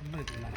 한 번에 들라.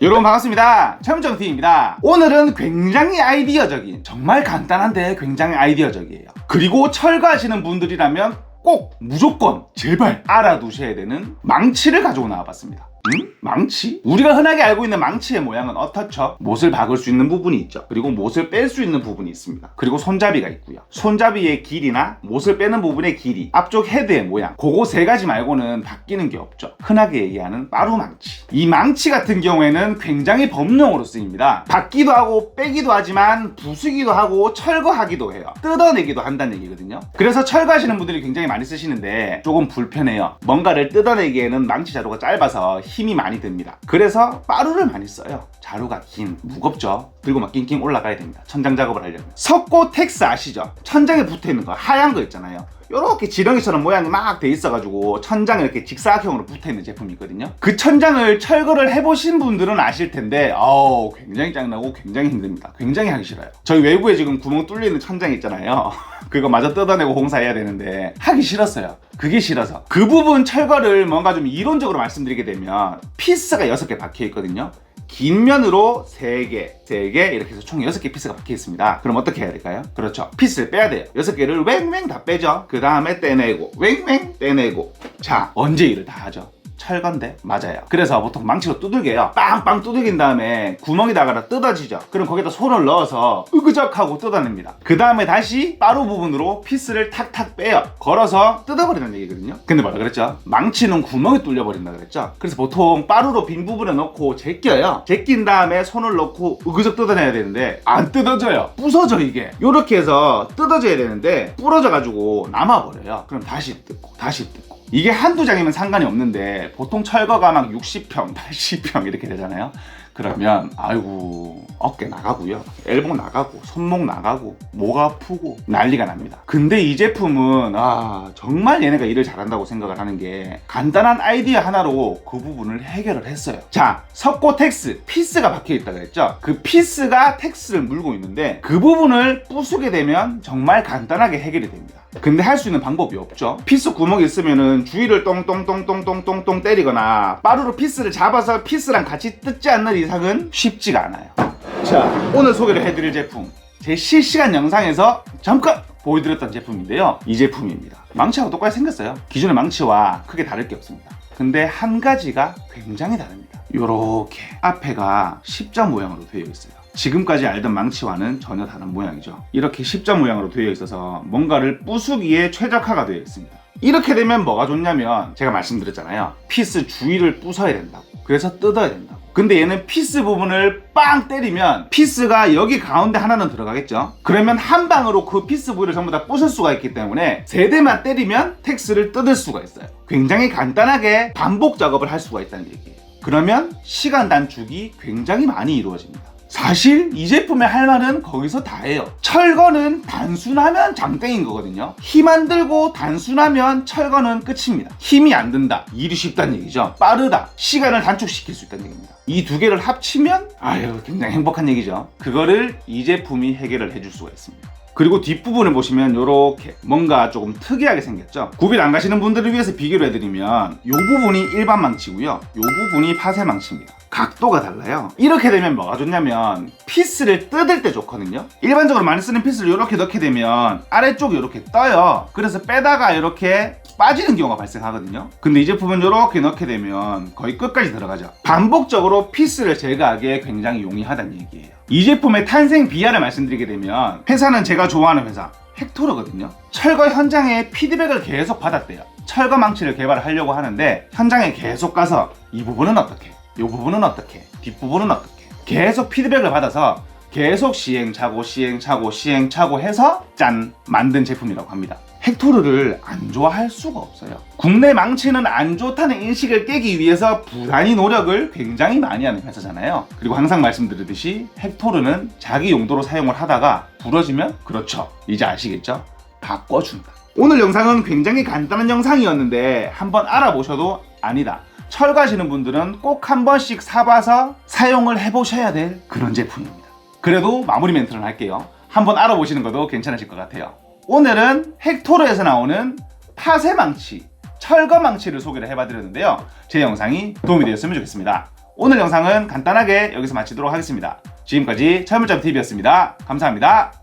여러분 반갑습니다. 최문정TV입니다. 오늘은 굉장히 아이디어적인, 정말 간단한데 굉장히 아이디어적이에요. 그리고 철거하시는 분들이라면 꼭 무조건 제발 알아두셔야 되는 망치를 가지고 나와봤습니다. 음? 망치? 우리가 흔하게 알고 있는 망치의 모양은 어떻죠? 못을 박을 수 있는 부분이 있죠. 그리고 못을 뺄 수 있는 부분이 있습니다. 그리고 손잡이가 있고요. 손잡이의 길이나 못을 빼는 부분의 길이, 앞쪽 헤드의 모양, 그거 세 가지 말고는 바뀌는 게 없죠. 흔하게 얘기하는 빠루 망치. 이 망치 같은 경우에는 굉장히 범용으로 쓰입니다. 박기도 하고 빼기도 하지만 부수기도 하고 철거하기도 해요. 뜯어내기도 한다는 얘기거든요. 그래서 철거하시는 분들이 굉장히 많이 쓰시는데 조금 불편해요. 뭔가를 뜯어내기에는 망치 자루가 짧아서 힘이 많이 듭니다. 그래서 빠루를 많이 써요. 자루가 긴, 무겁죠. 그리고 막 낑낑 올라가야 됩니다. 천장 작업을 하려면. 석고 텍스 아시죠? 천장에 붙어 있는 거, 하얀 거 있잖아요. 요렇게 지렁이처럼 모양이 막 돼 있어가지고 천장에 이렇게 직사각형으로 붙어 있는 제품이 있거든요. 그 천장을 철거를 해보신 분들은 아실 텐데, 어우, 굉장히 짱나고 굉장히 힘듭니다. 굉장히 하기 싫어요. 저희 외부에 지금 구멍 뚫리는 천장 있잖아요. 그거 마저 뜯어내고 공사해야 되는데 하기 싫었어요. 그게 싫어서 그 부분 철거를 뭔가 좀 이론적으로 말씀드리게 되면 피스가 6개 박혀 있거든요. 긴 면으로 3개, 3개 이렇게 해서 총 6개 피스가 박혀 있습니다. 그럼 어떻게 해야 될까요? 그렇죠. 피스를 빼야 돼요. 6개를 웽웽 다 빼죠. 그 다음에 떼내고 웽웽 떼내고 자 언제 일을 다 하죠? 철건데 맞아요. 그래서 보통 망치로 두들겨요. 빵빵 두들긴 다음에 구멍에다가 뜯어지죠. 그럼 거기다 손을 넣어서 으그적하고 뜯어냅니다. 그 다음에 다시 빠루 부분으로 피스를 탁탁 빼요. 걸어서 뜯어버리는 얘기거든요. 근데 뭐라 그랬죠? 망치는 구멍이 뚫려버린다 그랬죠. 그래서 보통 빠루로 빈 부분에 넣고 제껴요. 제낀 다음에 손을 넣고 으그적 뜯어내야 되는데 안 뜯어져요. 부서져 이게. 이렇게 해서 뜯어져야 되는데 부러져가지고 남아버려요. 그럼 다시 뜯고 다시 뜯고. 이게 한두 장이면 상관이 없는데 보통 철거가 막 60평, 80평 이렇게 되잖아요. 그러면 아이고 어깨 나가고요. 엘봉 나가고 손목 나가고 목 아프고 난리가 납니다. 근데 이 제품은 아 정말 얘네가 일을 잘한다고 생각을 하는 게 간단한 아이디어 하나로 그 부분을 해결을 했어요. 자 석고 텍스 피스가 박혀 있다고 했죠. 그 피스가 텍스를 물고 있는데 그 부분을 부수게 되면 정말 간단하게 해결이 됩니다. 근데 할 수 있는 방법이 없죠. 피스 구멍이 있으면은 주위를 똥똥똥똥똥똥똥 때리거나 빠르로 피스를 잡아서 피스랑 같이 뜯지 않는 이상은 쉽지가 않아요. 자, 오늘 소개를 해드릴 제품. 제 실시간 영상에서 잠깐 보여드렸던 제품인데요. 이 제품입니다. 망치하고 똑같이 생겼어요. 기존의 망치와 크게 다를 게 없습니다. 근데 한 가지가 굉장히 다릅니다. 요렇게 앞에가 십자 모양으로 되어 있어요. 지금까지 알던 망치와는 전혀 다른 모양이죠. 이렇게 십자 모양으로 되어 있어서 뭔가를 부수기에 최적화가 되어 있습니다. 이렇게 되면 뭐가 좋냐면 제가 말씀드렸잖아요. 피스 주위를 부숴야 된다고. 그래서 뜯어야 된다고. 근데 얘는 피스 부분을 빵 때리면 피스가 여기 가운데 하나는 들어가겠죠. 그러면 한 방으로 그 피스 부위를 전부 다 부술 수가 있기 때문에 세 대만 때리면 텍스를 뜯을 수가 있어요. 굉장히 간단하게 반복 작업을 할 수가 있다는 얘기예요. 그러면 시간 단축이 굉장히 많이 이루어집니다. 사실 이 제품의 할 말은 거기서 다예요. 철거는 단순하면 장땡인 거거든요. 힘 안 들고 단순하면 철거는 끝입니다. 힘이 안 든다. 일이 쉽다는 얘기죠. 빠르다. 시간을 단축시킬 수 있다는 얘기입니다. 이 두 개를 합치면 아유 굉장히 행복한 얘기죠. 그거를 이 제품이 해결을 해줄 수가 있습니다. 그리고 뒷부분을 보시면 이렇게 뭔가 조금 특이하게 생겼죠 구별 안 가시는 분들을 위해서 비교를 해드리면 이 부분이 일반 망치고요 이 부분이 파쇄 망치입니다 각도가 달라요 이렇게 되면 뭐가 좋냐면 피스를 뜯을 때 좋거든요 일반적으로 많이 쓰는 피스를 이렇게 넣게 되면 아래쪽이 이렇게 떠요 그래서 빼다가 이렇게 빠지는 경우가 발생하거든요. 근데 이 제품은 이렇게 넣게 되면 거의 끝까지 들어가죠. 반복적으로 피스를 제거하기에 굉장히 용이하다는 얘기예요. 이 제품의 탄생 비하를 말씀드리게 되면 회사는 제가 좋아하는 회사 헥토르거든요. 철거 현장에 피드백을 계속 받았대요. 철거 망치를 개발하려고 하는데 현장에 계속 가서 이 부분은 어떻게, 이 부분은 어떻게, 뒷부분은 어떻게 계속 피드백을 받아서 계속 시행착오, 시행착오, 시행착오 해서 짠 만든 제품이라고 합니다. 헥토르를 안 좋아할 수가 없어요. 국내 망치는 안 좋다는 인식을 깨기 위해서 부단히 노력을 굉장히 많이 하는 회사잖아요. 그리고 항상 말씀드리듯이 헥토르는 자기 용도로 사용을 하다가 부러지면 그렇죠. 이제 아시겠죠? 바꿔준다. 오늘 영상은 굉장히 간단한 영상이었는데 한번 알아보셔도 아니다. 철거하시는 분들은 꼭 한 번씩 사봐서 사용을 해보셔야 될 그런 제품입니다. 그래도 마무리 멘트를 할게요. 한번 알아보시는 것도 괜찮으실 것 같아요. 오늘은 헥토르에서 나오는 파쇄 망치, 철거 망치를 소개를 해봐드렸는데요. 제 영상이 도움이 되었으면 좋겠습니다. 오늘 영상은 간단하게 여기서 마치도록 하겠습니다. 지금까지 철물점 TV였습니다. 감사합니다.